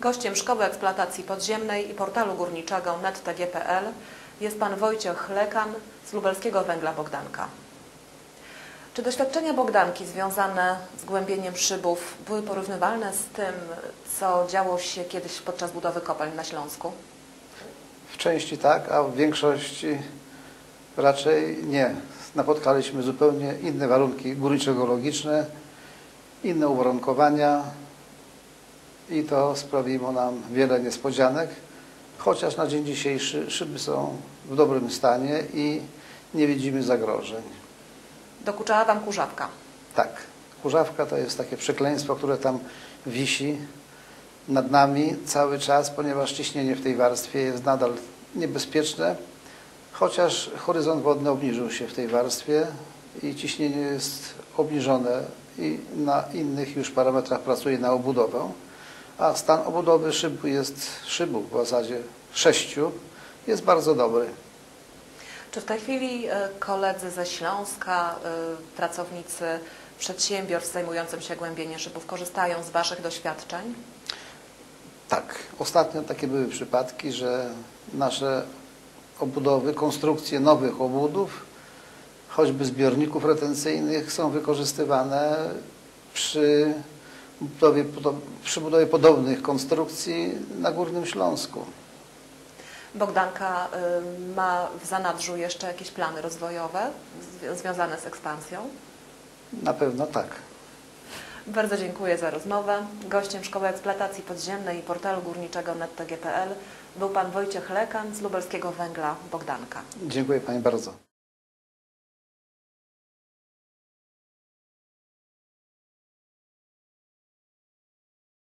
Gościem Szkoły Eksploatacji Podziemnej i portalu górniczego nettg.pl jest pan Wojciech Lekan z lubelskiego węgla Bogdanka. Czy doświadczenia Bogdanki związane z głębieniem szybów były porównywalne z tym, co działo się kiedyś podczas budowy kopalń na Śląsku? W części tak, a w większości raczej nie. Napotkaliśmy zupełnie inne warunki górniczo-geologiczne, inne uwarunkowania i to sprawiło nam wiele niespodzianek, chociaż na dzień dzisiejszy szyby są w dobrym stanie i nie widzimy zagrożeń. Dokuczała Wam kurzawka. Tak, kurzawka to jest takie przekleństwo, które tam wisi nad nami cały czas, ponieważ ciśnienie w tej warstwie jest nadal niebezpieczne, chociaż horyzont wodny obniżył się w tej warstwie i ciśnienie jest obniżone i na innych już parametrach pracuje na obudowę, a stan obudowy szybu jest, szybu w zasadzie sześciu, jest bardzo dobry. Czy w tej chwili e, koledzy ze Śląska, e, pracownicy przedsiębiorstw zajmującym się głębieniem szybów korzystają z Waszych doświadczeń? Tak, ostatnio takie były przypadki, że nasze obudowy, konstrukcje nowych obudów, choćby zbiorników retencyjnych są wykorzystywane przy budowie, przy budowie podobnych konstrukcji na Górnym Śląsku. Bogdanka y, ma w zanadrzu jeszcze jakieś plany rozwojowe zwi- związane z ekspansją? Na pewno tak. Bardzo dziękuję za rozmowę. Gościem Szkoły Eksploatacji Podziemnej i portalu górniczego nettg.pl był pan Wojciech Lekan z lubelskiego węgla Bogdanka. Dziękuję Pani bardzo.